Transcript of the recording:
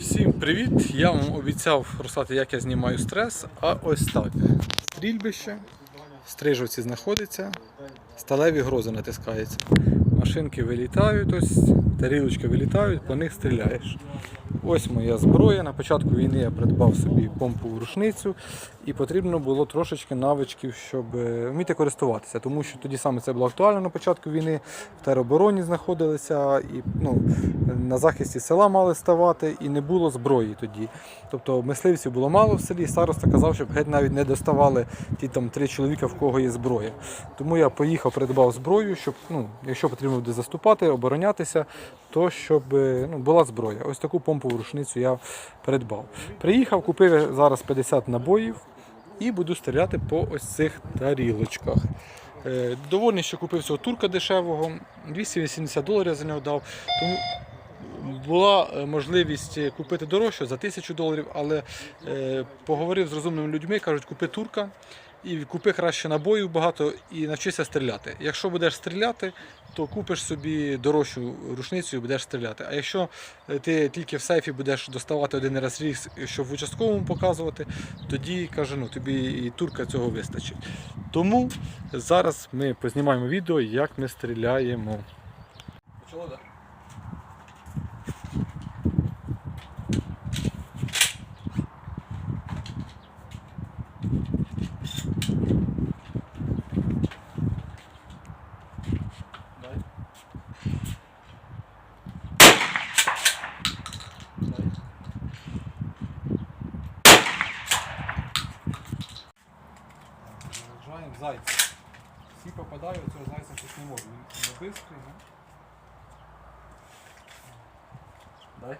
Всім привіт! Я вам обіцяв розказати, як я знімаю стрес. А ось так. Стрільбище, стрижовці знаходиться, сталеві грози натискаються. Машинки вилітають, ось тарілочки вилітають, по них стріляєш. Ось моя зброя. На початку війни я придбав собі помпову рушницю і потрібно було трошечки навичків, щоб е, вміти користуватися. Тому що тоді саме це було актуально на початку війни. В теробороні знаходилися і ну, на захисті села мали ставати, і не було зброї тоді. Тобто мисливців було мало в селі. Староста казав, щоб геть навіть не доставали ті там три чоловіка, в кого є зброя. Тому я поїхав, придбав зброю, щоб, ну, якщо потрібно буде заступати, оборонятися, то щоб ну, була зброя. Ось таку помпову рушницю я придбав. Приїхав, купив зараз 50 набоїв і буду стріляти по ось цих тарілочках. Е, Довольний, що купив цього турка дешевого, 280 доларів за нього дав. Тому була е, можливість купити дорожче за 1000 доларів, але е, поговорив з розумними людьми, кажуть, купи турка і купи краще набоїв багато і навчися стріляти. Якщо будеш стріляти, то купиш собі дорожчу рушницю і будеш стріляти. А якщо е, ти тільки в сейфі будеш доставати один раз рік, щоб в участковому показувати, тоді каже, ну тобі і турка цього вистачить. Тому зараз ми познімаємо відео, як ми стріляємо. Так? Дай. зайця. Всі попадають, цього зайця щось не можу. Він не бистрий, Дай.